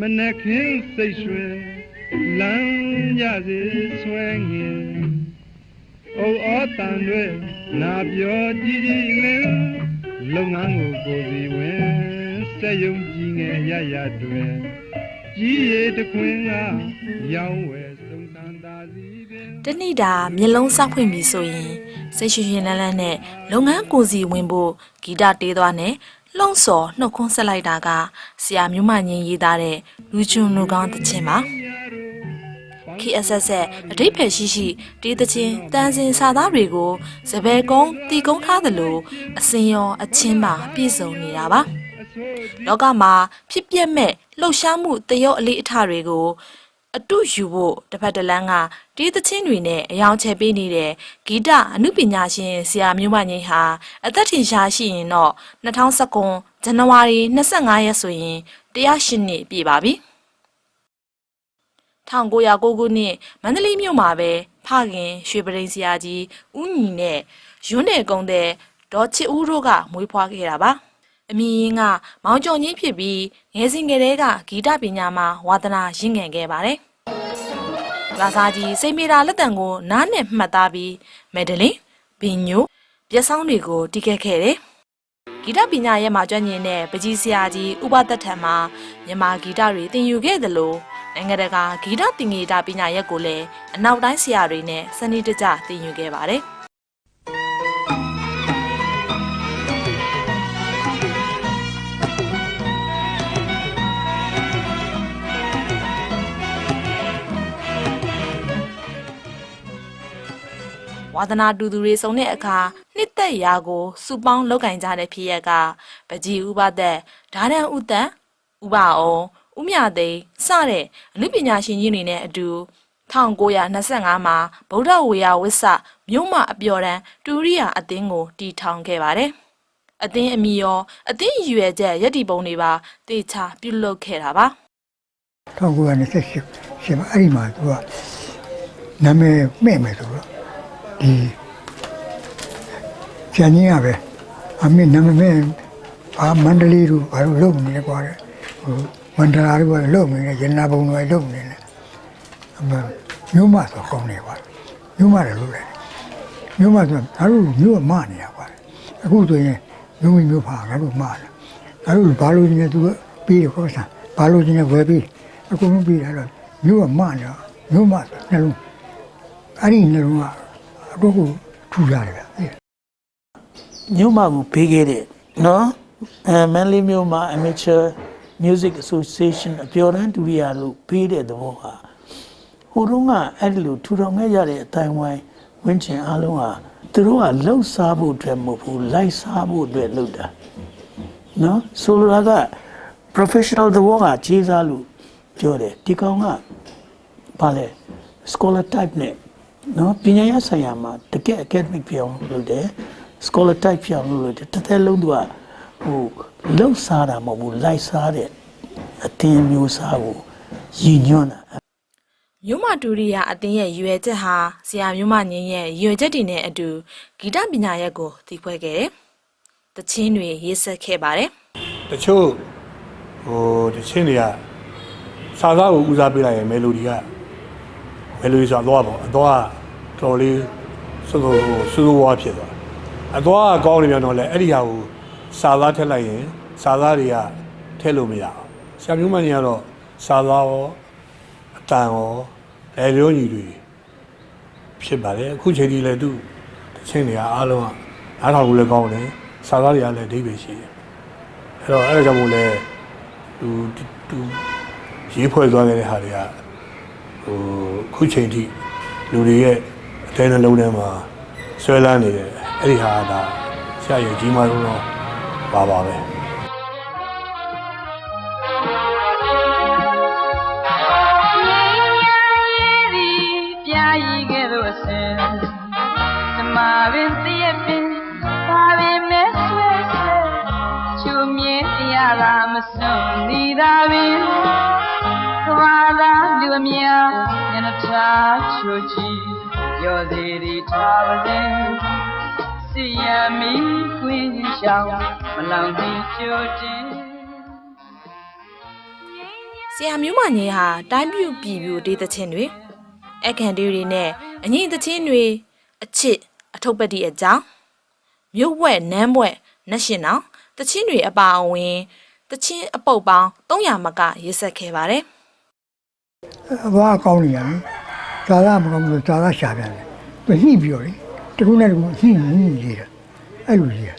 မနှက်ခင်းစိတ်ရွှင်လမ်းရစေဆွဲငင်အိုဩတန်တွေနာပြောကြည်ကြည်လင်းလုပ်ငန်းကိုကိုယ်စီဝင်စက်ယုံကြည်ငယ်ရရတွင်ကြီးရည်တခွင်ကရောင်းဝယ်စုံတန်သာစီပင်တနေ့တာမျက်လုံးစောက်ဖွင့်ပြီဆိုရင်စိတ်ရှင်ရှင်လန်းလန်းနဲ့လုပ်ငန်းကိုယ်စီဝင်ဖို့ဂီတတေးသွားနဲ့ လှုံ့ဆော်နှုတ်ခွန်းဆက်လိုက်တာကဆရာမျိုးမငင်းရေးသားတဲ့လူချွန်လူကောင်းသချင်းပါ KSS အတိတ်ဖယ်ရှိရှိတေးသချင်းတန်စင်စာသားတွေကိုစပယ်ကုန်းတီကုန်းထားသလိုအစင်ရောအချင်းပါပြည့်စုံနေတာပါလောကမှာဖြစ်ပျက်မဲ့လှုပ်ရှားမှုတရုပ်အလေးအထတွေကို အတုယူဖို့တစ်ဖက်တစ်လမ်းကတေးသချင်းတွေနဲ့အယောင်ချယ်ပေးနေတဲ့ဂီတအမှုပညာရှင်ဆရာမျိုးမငိမ့်ဟာအသက်ထင်ရှားရှိရင်တော့2019ဇန်နဝါရီ25ရက်ဆိုရင်108နှစ်ပြည့်ပါပြီ။1909ခုနှစ်မန္တလေးမြို့မှာပဲဖခင်ရွှေပရိန်ဆရာကြီးဦးညီနဲ့ရွန်းနယ်ကုန်းတဲ့ဒေါ်ချစ်ဦးတို့ကမွေးဖွားခဲ့တာပါ အမည်ရင်းကမောင်ကျော်ကြီးဖြစ်ပြီးငယ်စဉ်ကတည်းကဂီတပညာမှာဝါသနာရင့်ငယ်ခဲ့ပါတယ်လာစားကြီးစိတ်မီတာလက်တံကိုနားနဲ့မှတ်သားပြီးမယ်ဒလင်ဘင်ညိုပြက်ဆောင်တွေကိုတီးခဲ့ခဲ့တယ်ဂီတပညာရဲ့မှာကျွမ်းကျင်တဲ့ပကြီးဆရာကြီးဥပသက်ထံမှာမြန်မာဂီတတွေသင်ယူခဲ့သလိုနိုင်ငံတကာဂီတသင်္ကေတပညာရက်ကိုလည်းအနောက်တိုင်းဆရာတွေနဲ့စနစ်တကျသင်ယူခဲ့ပါတယ် ဝါသနာတူသူတွေစုံတဲ့အခါနှစ်သက်ရာကိုစုပေါင်းလောက်ကင်ကြတဲ့ဖြစ်ရက်ကပကြီးဥပသက်ဓာရန်ဥသက်ဥပအောင်ဥမြသိန်းစတဲ့အနုပညာရှင်ကြီးတွေနဲ့အတူ1925မှာဗုဒ္ဓဝေယဝိဆမြို့မအပျော်တန်းတူရိယာအသင်းကိုတည်ထောင်ခဲ့ပါတယ်။အသင်းအမီရောအသင်းရည်ရွယ်ချက်ရည်တည်ပုံတွေပါတေချာပြုလုပ်ခဲ့တာပါ1928ရှင်မအဲ့ဒီမှာသူကနာမည်မဲ့မယ်ဆိုတော့ ဒီကျန်ကြီးကပဲအမေနာမည်မဲ့အာမန္တလေးတို့ဘာလို့လုံနေလဲကွာတဲ့ဟိုမန္တလာတို့ကလုံနေတယ်ရတနာဘုံတို့ကလုံနေတယ်အမမျိုးမဆိုကောင်းနေကွာမျိုးမတယ်လို့လေမျိုးမဆိုငါတို့မျိုးကမနေရကွာအခုဆိုရင်မျိုးမမျိုးဖာငါတို့မလာငါတို့ဘာလို့နေသူကပြီးတော့ဆန်ဘာလို့နေဝယ်ပြီးအကုန်လုံးပြီးတာတော့မျိုးကမနေမျိုးမဆိုနှလုံးအဲ့ဒီနှလုံးကအ တော့ကိုထူရတယ်ဗျမြို့မှာကိုပေးခဲ့တဲ့နော်အဲမန်လေးမြို့မှာ amateur music association အပြော်တန်းဒူရီယာလို့ပေးတဲ့သဘောဟာဟိုတုန်းကအဲ့ဒီလိုထူထောင်ခဲ့ကြတဲ့အတိုင်းဝိုင်းဝင်းချင်အားလုံးဟာသူတို့ကလှုပ်ရှားဖို့အတွက်မဟုတ်ဘူးလိုက်စားဖို့အတွက်လုပ်တာနော်ဆိုလိုတာက professional သဘောကခြေစားလို့ပြောတယ်ဒီကောင်ကဘာလဲ scholar type နဲ့ နော်ပညာရေးဆိုင်ရာမှာတကယ် academic ပြောင်းလုပ်တယ် scholar type ပြောင်းလုပ်တယ်တစ်သက်လုံးသူကဟိုလှုပ်ရှားတာမဟုတ်ဘူးလိုက်စားတဲ့အတင်းမျိုးစားကိုရည်ညွှန်းတာ။မြို့မတူရိယာအသင်းရဲ့ရည်ရွယ်ချက်ဟာဆရာမြို့မငင်းရဲ့ရည်ရွယ်ချက်တွေနဲ့အတူဂီတပညာရက်ကိုတည်ဖွဲ့ခဲ့တယ်။တချင်းတွေရေးဆက်ခဲ့ပါတယ်။တချို့ဟိုတချင်းတွေကစာသားကိုဦးစားပေးလိုက်ရင်မယ်လိုဒီကမယ်လိုဒီဆိုတော့အတော့ပေါ့အ တော့ကတော်လေးစိုးစိုးစိုးစိုးဝါဖြစ်သွားအတော့ကကောင်းနေပြန်တော့လေအဲ့ဒီဟာကိုစာသားထည့်လိုက်ရင်စာသားတွေကထည့်လို့မရအောင်ဆရာမျိုးမကြီးကတော့စာသားရောအတန်ရောအဲလိုညီတွေဖြစ်ပါတယ်အခုချိန်ကြီးလည်းသူတချင်းတွေကအားလုံးကအားထောင်ကိုလည်းကောင်းတယ်စာသားတွေကလည်းအဓိပ္ပာယ်ရှိတယ်အဲ့တော့အဲ့ဒါကြောင့်မို့လဲသူသူရေးဖွဲ့သွားခဲ့တဲ့ဟာတွေကဟိုခုချိန်ထိလူတွေရဲ့ အတိုင်းနှလုံးထဲမှာဆွဲလန်းနေတယ်အဲ့ဒီဟာကဒါဆရာရဲ့ကြီးမားဆုံးတော့ပါပါပဲပြာရီကဲ့သို့အစဉ်ဓမ္မပင်တည့်ပင်ပါပင်မဲဆွဲဆွဲချူမြင်တရားသာမစွန့်နေသာပင်ကဘာသာလူအများညနေထားချိုချီ ရောစီရီထားပါစေစီယမီခွင်းရှောင်းမလောင်ပြီးချိုတင်ဆရာမျိုးမငင်းဟာတိုင်းပြူပြည်ပြူဒေသချင်းတွေအခန့်တွေနဲ့အငိမ့်သချင်းတွေအချစ်အထုပ်ပတိအကြောင်းမြို့ဘွဲ့နန်းဘွဲ့နှက်ရှင်အောင်တချင်းတွေအပါအဝင်တချင်းအပုပ်ပေါင်း300မကရေးဆက်ခဲ့ပါတယ်အဘွားကောင်းနေရတ ယ်ဇာလာမကောင်းလို့ဇာလာရှာပြန်တယ်သူညှိပြီးတော့လေတခုနဲ့တခုညှိညှိရေးတာအဲ့လိုရေးတာ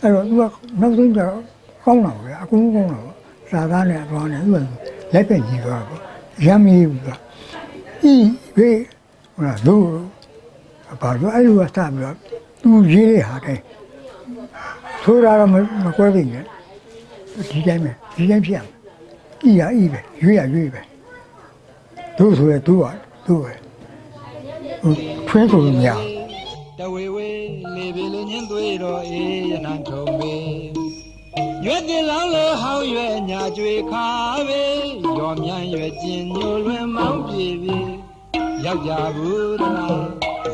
အဲ့တော့သူကနောက်ဆုံးကျတော့ကောင်းတာပဲအကုန်ကောင်းတာပေါ့ဇာလာနဲ့အဘွားနဲ့သူကလက်ပဲညီသွားပေါ့ရမ်းမီးဘူးကဤဘေးဟိုလားသူဘာလို့အဲ့လိုကစပြီးတော့သူရေးတဲ့ဟာတဲ့ဆိုတာတော့မကွဲပြီနဲ့ဒီတိုင်းပဲဒီတိုင်းဖြစ်ရမယ်ဤရဤပဲရွေးရရွေးပဲတို့ဆိုရတို့ပါတို့ပဲ ဟိုထွင်းဆိုလို့မရဘူးတဝေဝေလေပင်လေးညင်းသွေးတော်အေးရနံထုံမေရွက်တင်လောင်းလေဟောင်းရွက်ညာကြွေခါပဲရော်မြန်ရွက်ကျင်ညိုလွင်မောင်းပြေပြေယောက်ျားဘူးလား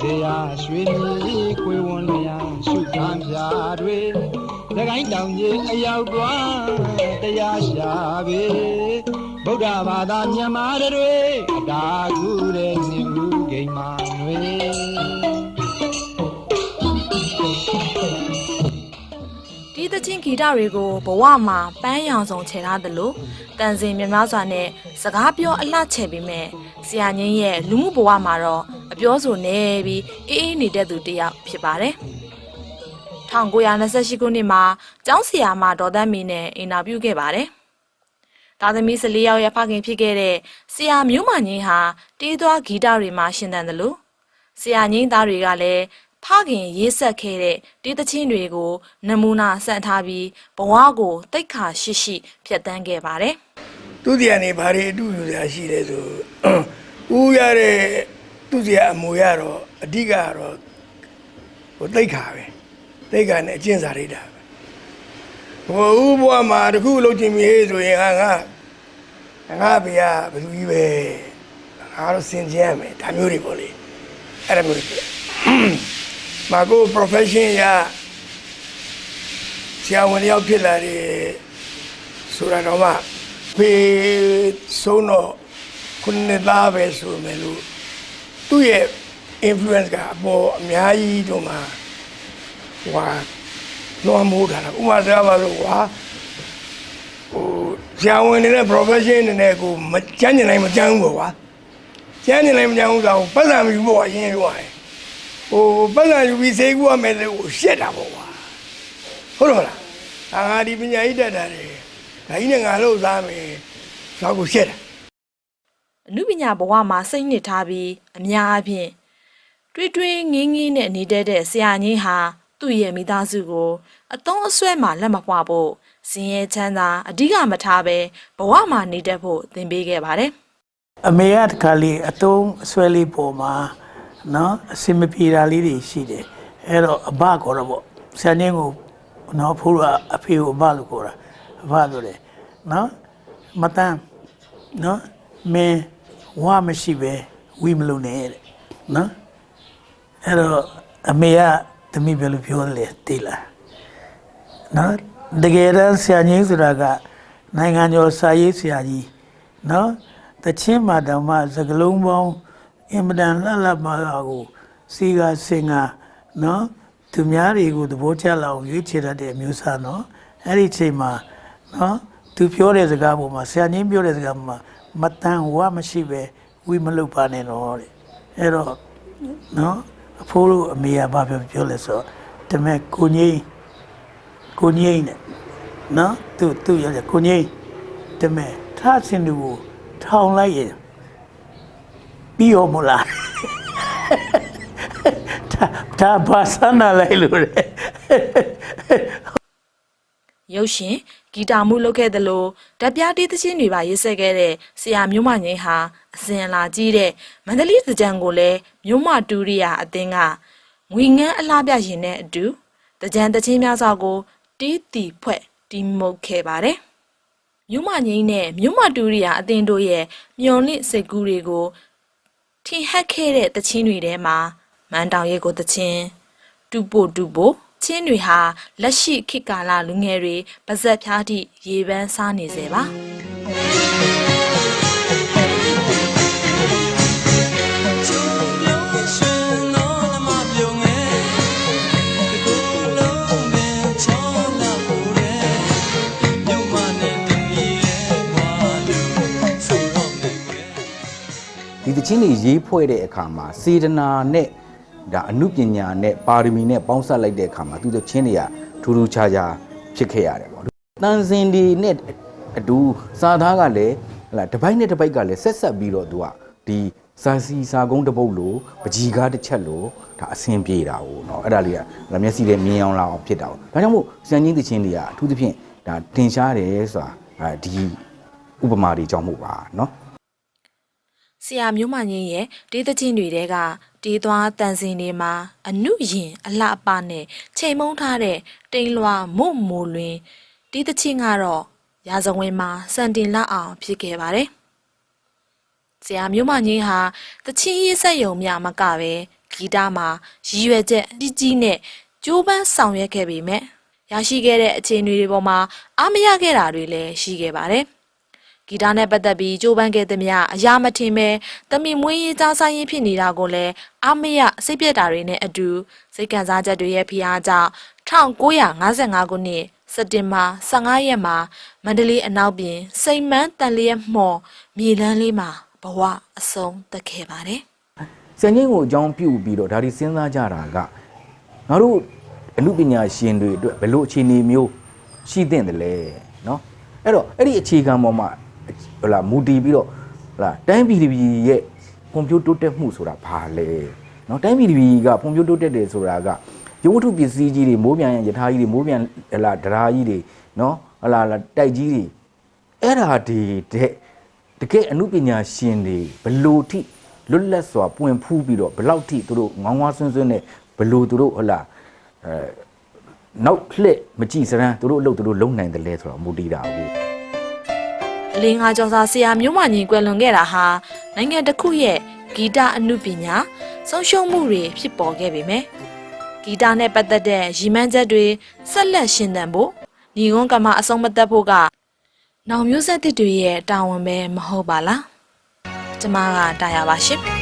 ဇေယရွှေနီကိုယ်ဝန်လျာရှုခံပြတွေတကိုင်းတောင်ကြီးအရောက်သွားတရားရှာပဲဗုဒ္ဓဘာသာမြန်မာတွေအတာကူတဲ့ နေဦးဂိမ်းမာတွေဒီသချင်းဂီတတွေကိုဘဝမှာပန်းရောင်စုံချေထားသလိုတန်စင်မြများစွာနဲ့စကားပြောအလှချေပြီးမဲ့ဆရာငင်းရဲ့လူမှုဘဝမှာတော့အပြောဆိုနေပြီးအေးအေးနေတဲ့သူတစ်ယောက်ဖြစ်ပါတယ်1928ခုနှစ်မှာကျောင်းဆရာမဒေါ်သန်းမီနဲ့အင်တာဗျူးခဲ့ပါတယ်။ သားသမီး14ယောက်ရဲ့ဖခင်ဖြစ်ခဲ့တဲ့ဆရာမျိုးမငင်းဟာတေးသွားဂီတတွေမှာရှင်သန်တယ်လို့ဆရာငင်းသားတွေကလည်းဖခင်ရေးဆက်ခဲ့တဲ့တေးသချင်းတွေကိုနမူနာဆက်ထားပြီးဘဝကိုတိတ်ခါရှိရှိဖြတ်တန်းခဲ့ပါတယ်။သူတရားနေဘာတွေအတူယူစရာရှိလဲဆိုဦးရတဲ့သူတရားအမူရတော့အဓိကကတော့ဟိုတိတ်ခါပဲတိတ်ခါနဲ့အကျင့်စာရိတာပဲ ဟိုဦးဘွားမှာတခုလုံးချင်းမြေဆိုရင်ဟာငါငါဗျာဘယ်သူကြီးပဲငါတော့စင်ကြရမယ်ဒါမျိုးတွေပေါ့လေအဲ့ဒါမျိုးတွေဖြစ်မာကို profession ရဆရာဝန်တယောက်ဖြစ်လာတယ်ဆိုတာတော့မှဖေဆုံးတော့ခုနှစ်သားပဲဆိုမယ်လို့သူ့ရဲ့ influence ကအပေါ်အများကြီးတို့မှာဟိုဟာ လွှမ်းမိုးထားတာဥပမာစကားပါလို့ကွာဟိုဆရာဝန်နေတဲ့ profession အနေနဲ့ကိုမကြမ်းကျင်နိုင်မကြမ်းဘူးပေါ့ကွာကြမ်းကျင်နိုင်မကြမ်းဘူးဆိုတော့ပတ်စံမယူဖို့အရင်ပြောရတယ်ဟိုပတ်စံယူပြီးစေကူရမယ်လို့ရှက်တာပေါ့ကွာဟုတ်တော့လားအာငါဒီပညာရေးတက်တာတယ်ဒါကြီးနဲ့ငါလို့စားမယ်သွားကိုရှက်တာအနုပညာဘဝမှာစိတ်နှစ်ထားပြီးအများအပြားတွေးတွေးငင်းငင်းနဲ့နေတဲ့တဲ့ဆရာကြီးဟာ သူ့ရဲ့မိသားစုကိုအတုံးအဆွဲမှာလက်မပွားဖို့စင်ရဲချမ်းသာအဓိကမထားပဲဘဝမှာနေတတ်ဖို့သင်ပေးခဲ့ပါတယ်အမေကတခါလေးအတုံးအဆွဲလေးပေါ်မှာနော်အစင်မပြေတာလေးတွေရှိတယ်အဲ့တော့အဘခေါ်တော့ပေါ့ဆန်ချင်းကိုနော်ဖိုးကအဖေကိုအဘလို့ခေါ်တာအဘဆိုတယ်နော်မတန်းနော်မင်းဝါမရှိပဲဝီမလို့နဲ့တဲ့နော်အဲ့တော့အမေက သမီးဘယ်လိုပြောလဲသိလားနော်တကယ်တမ်းဆရာကြီးဆိုတာကနိုင်ငံကျော်စာရေးဆရာကြီးနော်တချင်းမာဓမ္မစကလုံးပေါင်းအင်မတန်လှလှပါပါကိုစီကစင်ကနော်သူများတွေကိုသဘောကျလောက်ရွေးချယ်တတ်တဲ့အမျိုးအစားနော်အဲ့ဒီချိန်မှာနော်သူပြောတဲ့စကားပေါ်မှာဆရာကြီးပြောတဲ့စကားပေါ်မှာမတန်ဝမရှိပဲဝီမလုပ်ပါနဲ့တော့တဲ့အဲ့တော့နော် အဖိုးတို့အမေကဘာပြောပြောလဲဆိုတော့တမဲကိုကြီးကိုငိမ့်နဲ့နော်သူသူရတဲ့ကိုငိမ့်တမဲထားစင်သူကိုထောင်လိုက်ရင်ပြီးရောမလားဒါဒါဘာစနာလိုက်လို့လေရုပ်ရှင် ဂီတာမှုလုပ်ခဲ့သလိုဓာတ်ပြားတေးသချင်းတွေပါရေးဆက်ခဲ့တဲ့ဆရာမျိုးမငိမ့်ဟာအစဉ်အလာကြီးတဲ့မန္တလေးစကြံကိုလည်းမျိုးမတူရိယာအသင်းကငွေငန်းအလားပြရင်နဲ့အတူတကြံတချင်းများစွာကိုတီးတီဖွဲ့တီးမှုတ်ခဲ့ပါတယ်မျိုးမငိမ့်နဲ့မျိုးမတူရိယာအသင်းတို့ရဲ့မျော်လင့်စိတ်ကူးတွေကိုထင်ဟပ်ခဲ့တဲ့တချင်းတွေထဲမှာမန်တောင်ရဲကိုတချင်းတူပိုတူပို ချင်းတွေဟာလက်ရှိခေတ်ကာလလူငယ်တွေပါဇက်ဖြားသည့်ရေပန်းစားနေစေပါဒီတခြင်းတွေရေးဖွဲ့တဲ့အခါမှာစေတနာနဲ့ ဒါအမှုပညာနဲ့ပါရမီနဲ့ပေါင်းစပ်လိုက်တဲ့အခါမှာသူတို့ချင်းတွေကထူးထူးခြားခြားဖြစ်ခဲ့ရတယ်ပေါ့တန်စင်ဒီနဲ့အတူစာသားကလည်းဟလာတစ်ပိုက်နဲ့တစ်ပိုက်ကလည်းဆက်ဆက်ပြီးတော့သူကဒီစာစီစာကုန်းတစ်ပုတ်လို့ပကြီးကားတစ်ချက်လို့ဒါအဆင်ပြေတာ哦เนาะအဲ့ဒါလေးကလမျက်စိနဲ့မြင်အောင်လာအောင်ဖြစ်တာ哦ဒါကြောင့်မို့စံချင်းတချင်းတွေကအထူးသဖြင့်ဒါတင်ရှားတယ်ဆိုတာအဲဒီဥပမာတွေကြောင့်မို့ပါเนาะ ဆရာမျိုးမငင်းရဲ့တေးသချင်းတွေတဲက တေးသွားတန်စင်တွေမှာ အနုရင်အလှအပနဲ့ချိန်မုံထားတဲ့တိန်လွာမု့မိုလွင်တေးသချင်းကတော့ရာဇဝင်မှာစံတင်လောက်အောင်ဖြစ်ခဲ့ပါတယ်ဆရာမျိုးမငင်းဟာသချင်းရေးဆက်ယုံမြမကပဲဂီတမှာရည်ရွယ်ချက်ကြီးကြီးနဲ့ကြိုးပမ်းဆောင်ရွက်ခဲ့ပေမဲ့ရရှိခဲ့တဲ့အခြေအနေတွေပေါ်မှာအားမရခဲ့တာတွေလည်းရှိခဲ့ပါတယ် ဂီတနဲ့ပတ်သက်ပြီးကြိုးပမ်းခဲ့သည်များအရာမထင်ပဲတမင်မွေးရေးသားဆိုင်ရေးဖြစ်နေတာကိုလည်းအမရစိတ်ပြက်တာတွေနဲ့အတူစိတ်ကံစားချက်တွေရဲ့ဖိအားကြောင့်1955ခုနှစ်စက်တင်ဘာ15ရက်မှာမန္တလေးအနောက်ပြင်စိန်မန်းတန်လျက်မှော်မြေလန်းလေးမှာဘဝအဆုံးသတ်ခဲ့ပါတယ် စံချင်းကိုအကြောင်းပြုပြီးတော့ဒါဒီစဉ်းစားကြတာကငါတို့အမှုပညာရှင်တွေအတွက်ဘယ်လိုအခြေအနေမျိုးရှိသင့်တယ်လဲเนาะအဲ့တော့အဲ့ဒီအခြေခံပေါ်မှာ ဟလာမူတည်ပြီးတော့ဟလာတိုင်းပြည်တစ်ပြည်ရဲ့ဖွံ့ဖြိုးတိုးတက်မှုဆိုတာဘာလဲเนาะတိုင်းပြည်တစ်ပြည်ကဖွံ့ဖြိုးတိုးတက်တယ်ဆိုတာကရုပ်ဝတ္ထုပစ္စည်းကြီးတွေမိုးပြန်ရထားကြီးတွေမိုးပြန်ဟလာဒရာကြီးတွေเนาะဟလာတိုက်ကြီးတွေအဲ့ဓာဒီတဲ့တကယ်အမှုပညာရှင်တွေဘယ်လိုထိ လွတ်လပ်စွာပွင့်ဖူးပြီးတော့ဘယ်လောက်ထိသူတို့ငောင်းဝါးဆွန်းဆွန်းနဲ့ဘယ်လိုသူတို့ဟလာအဲနောက်လှည့်မကြည့်စရမ်းသူတို့အလုပ်သူတို့လုံနိုင်တယ်လဲဆိုတော့မူတည်တာကို အလင်းငါကျော်စာဆရာမျိုးမငင်ကွယ်လွန်ခဲ့တာဟာနိုင်ငံတစ်ခုရဲ့ဂီတအမှုပညာဆုံးရှုံးမှုတွေဖြစ်ပေါ်ခဲ့ပေမယ့်ဂီတနဲ့ပတ်သက်တဲ့ရည်မှန်းချက်တွေဆက်လက်ရှင်သန်ဖို့ညီကုန်းကမ္မအဆုံးမသက်ဖို့ကနောင်မျိုးဆက်သစ်တွေရဲ့တာဝန်ပဲမဟုတ်ပါလားကျမကတာယာပါရှင်